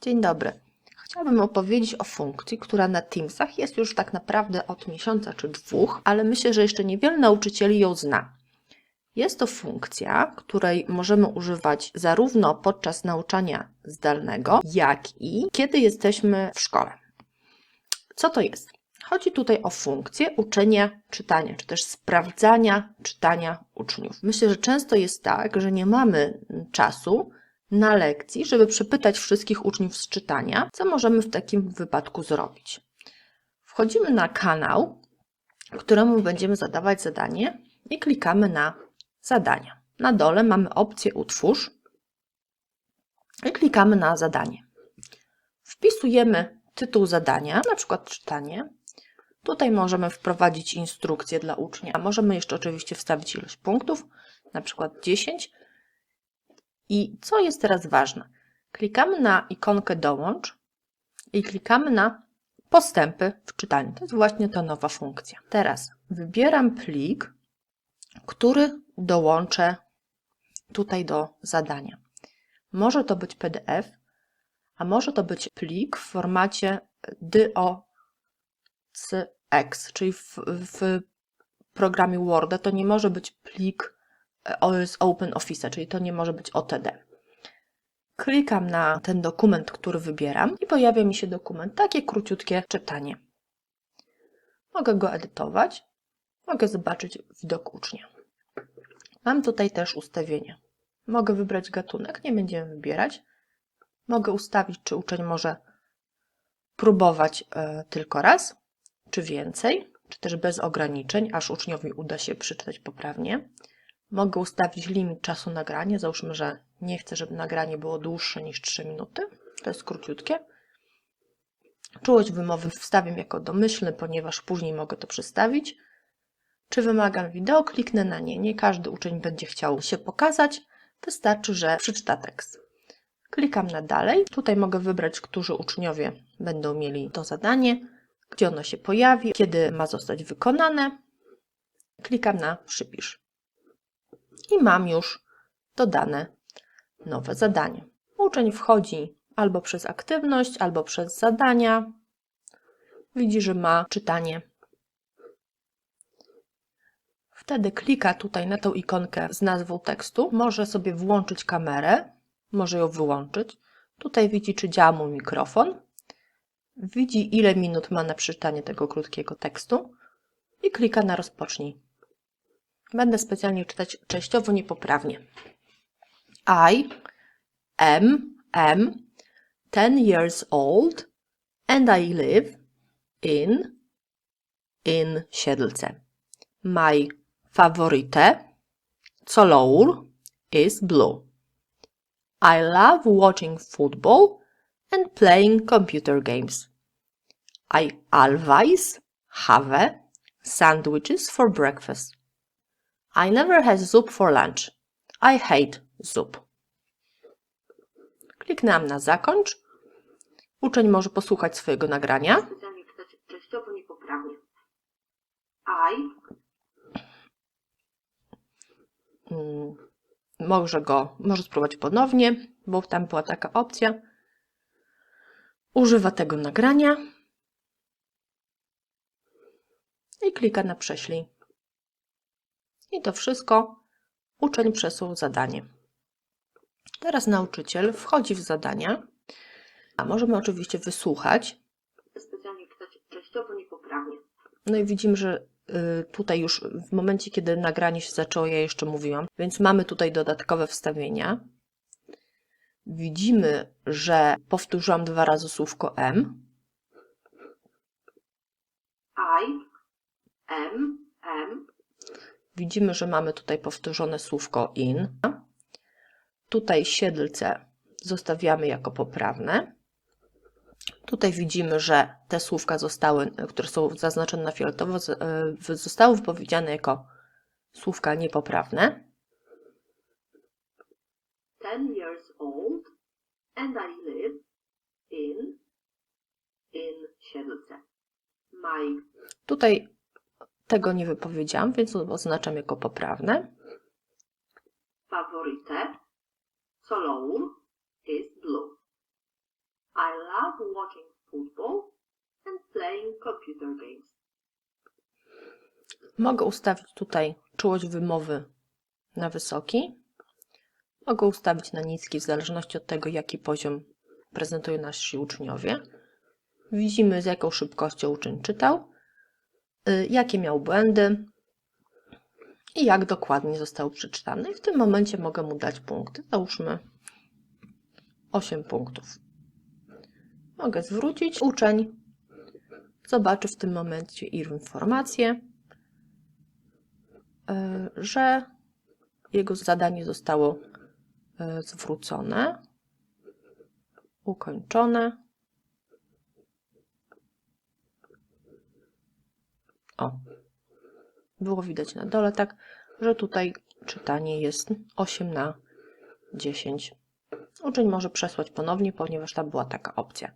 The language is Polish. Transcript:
Dzień dobry. Chciałabym opowiedzieć o funkcji, która na Teamsach jest już tak naprawdę od miesiąca czy dwóch, ale myślę, że jeszcze niewiele nauczycieli ją zna. Jest to funkcja, której możemy używać zarówno podczas nauczania zdalnego, jak i kiedy jesteśmy w szkole. Co to jest? Chodzi tutaj o funkcję uczenia czytania, czy też sprawdzania czytania uczniów. Myślę, że często jest tak, że nie mamy czasu na lekcji, żeby przepytać wszystkich uczniów z czytania, co możemy w takim wypadku zrobić. Wchodzimy na kanał, któremu będziemy zadawać zadanie i klikamy na zadania. Na dole mamy opcję utwórz i klikamy na zadanie. Wpisujemy tytuł zadania, na przykład czytanie. Tutaj możemy wprowadzić instrukcję dla ucznia. Możemy jeszcze oczywiście wstawić ilość punktów, na przykład 10. I co jest teraz ważne? Klikamy na ikonkę dołącz i klikamy na postępy w czytaniu. To jest właśnie ta nowa funkcja. Teraz wybieram plik, który dołączę tutaj do zadania. Może to być PDF, a może to być plik w formacie DOCX, czyli w, w programie Word to nie może być plik z OpenOffice, czyli to nie może być OTD. Klikam na ten dokument, który wybieram i pojawia mi się dokument, takie króciutkie czytanie. Mogę go edytować, mogę zobaczyć widok ucznia. Mam tutaj też ustawienia. Mogę wybrać gatunek, nie będziemy wybierać. Mogę ustawić, czy uczeń może próbować y, tylko raz, czy więcej, czy też bez ograniczeń, aż uczniowi uda się przeczytać poprawnie. Mogę ustawić limit czasu nagrania. Załóżmy, że nie chcę, żeby nagranie było dłuższe niż 3 minuty. To jest króciutkie. Czułość wymowy wstawię jako domyślny, ponieważ później mogę to przestawić. Czy wymagam wideo? Kliknę na nie. Nie każdy uczeń będzie chciał się pokazać. Wystarczy, że przeczyta tekst. Klikam na dalej. Tutaj mogę wybrać, którzy uczniowie będą mieli to zadanie, gdzie ono się pojawi, kiedy ma zostać wykonane. Klikam na przypisz. I mam już dodane nowe zadanie. Uczeń wchodzi albo przez aktywność, albo przez zadania. Widzi, że ma czytanie Wtedy klika tutaj na tą ikonkę z nazwą tekstu. Może sobie włączyć kamerę, może ją wyłączyć. Tutaj widzi, czy działa mu mikrofon. Widzi, ile minut ma na przeczytanie tego krótkiego tekstu i klika na rozpocznij. Będę specjalnie czytać częściowo niepoprawnie. I am, am 10 years old and I live in, in Siedlce. My favorite color is blue. I love watching football and playing computer games. I always have sandwiches for breakfast. I never have soup for lunch. I hate soup. Kliknęłam na zakończ. Uczeń może posłuchać swojego nagrania. I Mm, może go, może spróbować ponownie, bo tam była taka opcja. Używa tego nagrania i klika na prześlij. I to wszystko uczeń przesuł zadanie. Teraz nauczyciel wchodzi w zadania, a możemy oczywiście wysłuchać. specjalnie częściowo niepoprawnie. No i widzimy, że y, tutaj już w momencie, kiedy nagranie się zaczęło, ja jeszcze mówiłam, więc mamy tutaj dodatkowe wstawienia. Widzimy, że powtórzyłam dwa razy słówko M. I am am Widzimy, że mamy tutaj powtórzone słówko in. Tutaj siedlce zostawiamy jako poprawne. Tutaj widzimy, że te słówka zostały, które są zaznaczone na fioletowo, y, zostały wypowiedziane jako słówka niepoprawne. 10 years old and I live in in Siedlce. My Tutaj tego nie wypowiedziałam, więc oznaczam jako poprawne. favorite color is blue. I love watching football and playing computer games. Mogę ustawić tutaj czułość wymowy na wysoki. Mogę ustawić na niski, w zależności od tego, jaki poziom prezentują nasi uczniowie. Widzimy, z jaką szybkością uczeń czytał, jakie miał błędy i jak dokładnie został przeczytany. I w tym momencie mogę mu dać punkty. Załóżmy 8 punktów. Mogę zwrócić. Uczeń zobaczy w tym momencie informację, y, że jego zadanie zostało y, zwrócone, ukończone. O, było widać na dole, tak, że tutaj czytanie jest 8 na 10. Uczeń może przesłać ponownie, ponieważ tam była taka opcja.